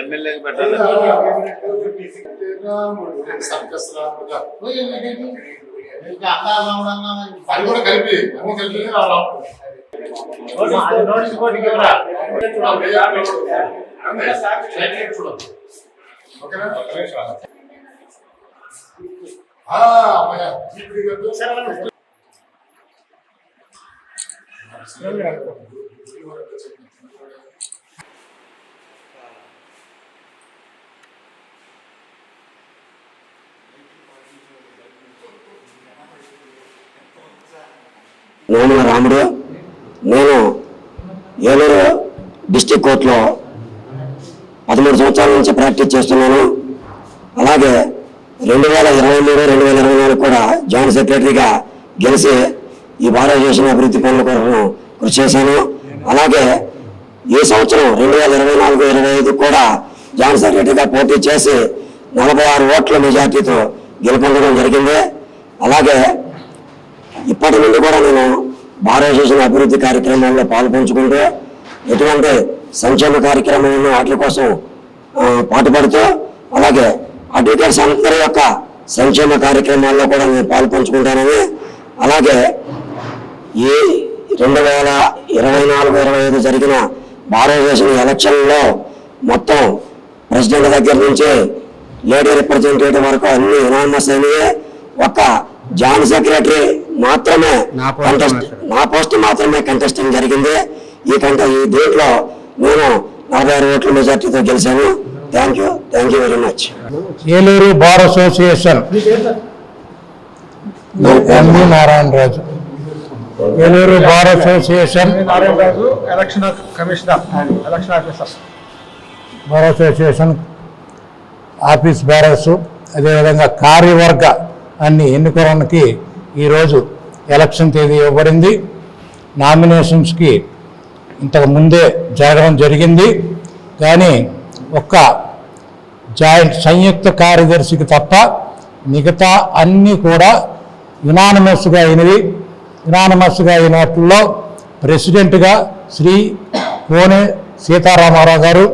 ఎమ్మెల్యేకి పెట్టాలి అది కూడా కలిపి అన్ని కలిపి రావడం ఓకేనా ఆ, అమ్మయ్య. నోముల రాముడు నేను ఏలూరు డిస్టిక్ కోర్టులో పదమూడు సంవత్సరాల నుంచి ప్రాక్టీస్ చేస్తున్నాను. అలాగే రెండు వేల ఇరవై మూడు రెండు వేల ఇరవై నాలుగు కూడా జాయింట్ సెక్రటరీగా గెలిచి ఈ భారతదేశం అభివృద్ధి పనుల కొరకు కృషి చేశాను. అలాగే ఈ సంవత్సరం రెండు వేల ఇరవై నాలుగు ఇరవై ఐదు కూడా జాయింట్ సెక్రటరీగా పోటీ చేసి నలభై ఆరు ఓట్ల మెజార్టీతో గెలుపొందడం జరిగింది అలాగే ఇప్పటి నుండి కూడా నేను చేసిన అభివృద్ధి కార్యక్రమాల్లో పాల్పంచుకుంటూ ఎటువంటి సంక్షేమ కార్యక్రమాలను వాటి కోసం పాటుపడుతూ అలాగే అడ్వకేట్స్ అందరి యొక్క సంక్షేమ కార్యక్రమాల్లో కూడా నేను పాల్పంచుకుంటానని అలాగే ఈ రెండు వేల ఇరవై నాలుగు ఇరవై ఐదు జరిగిన భారతదేశం ఎలక్షన్లో మొత్తం ప్రెసిడెంట్ దగ్గర నుంచి లేడీ రిప్రజెంటేటివ్ వరకు అన్ని యునానిమస్ అయినాయి ఒక జాయింట్ సెక్రటరీ మాత్రమే కంటెస్ట్ నా పోస్ట్ మాత్రమే కంటెస్టింగ్ జరిగింది. ఈ కంట ఈ దీంట్లో నేను నలభై ఆరు ఓట్ల మెజార్టీతో గెలిచాను. Thank you thank you very much Eluru bar association. M V Narayanaraju. Eluru bar association. Election commissioner election officer. Bar association office bearers అదేవిధంగా కార్యవర్గ అన్ని ఎన్నుకోవడానికి ఈరోజు ఎలక్షన్ తేదీ ఇవ్వబడింది. నామినేషన్స్కి ఇంతకు ముందే జరగడం జరిగింది. కానీ ఒక్క జాయింట్ సంయుక్త కార్యదర్శికి తప్ప మిగతా అన్నీ కూడా యునానమస్గా అయినవి. యునానమస్గా అయిన వాటిల్లో ప్రెసిడెంట్గా శ్రీ కోనె సీతారామారావు గారు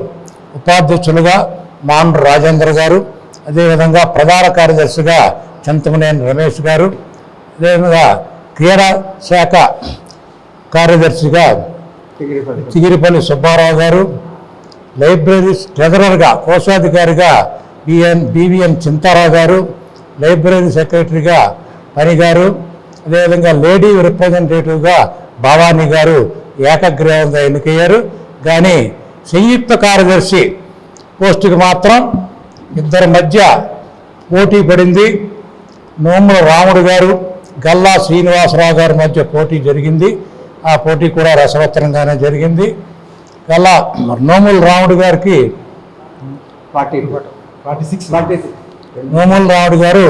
ఉపాధ్యక్షులుగా మాన్ రాజేంద్ర గారు అదేవిధంగా ప్రధాన కార్యదర్శిగా చింతమనేని రమేష్ గారు అదేవిధంగా క్రీడా శాఖ కార్యదర్శిగా చిగిరిపల్లి సుబ్బారావు గారు లైబ్రరీస్ ట్రెజరర్గా కోశాధికారిగా BN BVN Chintarao garu library సెక్రటరీగా పని గారు అదేవిధంగా లేడీ రిప్రజెంటేటివ్గా భవానీ గారు ఏకగ్రీవంగా ఎన్నికయ్యారు. కానీ సంయుక్త కార్యదర్శి పోస్టుకి మాత్రం ఇద్దరి మధ్య పోటీ పడింది. నోముల రాముడు గారు గల్లా శ్రీనివాసరావు గారి మధ్య పోటీ జరిగింది. ఆ పోటీ కూడా రసవత్తరంగానే జరిగింది. గల్లా నోముల రాముడు గారికి నోముల రాముడు గారు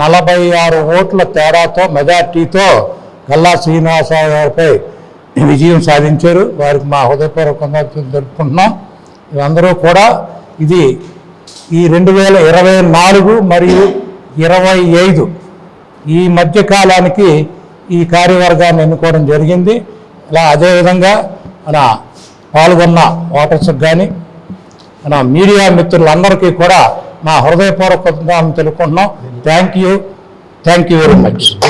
నలభై ఆరు ఓట్ల తేడాతో మెజార్టీతో గల్లా శ్రీనివాసరావు గారిపై విజయం సాధించారు. వారికి మా హృదయపూర్వకంగా జరుపుకుంటున్నాం. అందరూ కూడా ఇది ఈ రెండు వేల ఇరవై నాలుగు మరియు ఇరవై ఐదు ఈ మధ్య కాలానికి ఈ కార్యవర్గాన్ని ఎన్నుకోవడం జరిగింది. అలా అదేవిధంగా మన పాల్గొన్న ఓటర్స్కి కానీ మన మీడియా మిత్రులందరికీ కూడా మా హృదయపూర్వకంగా తెలుపుకుంటున్నాం. Thank you. Thank you very much.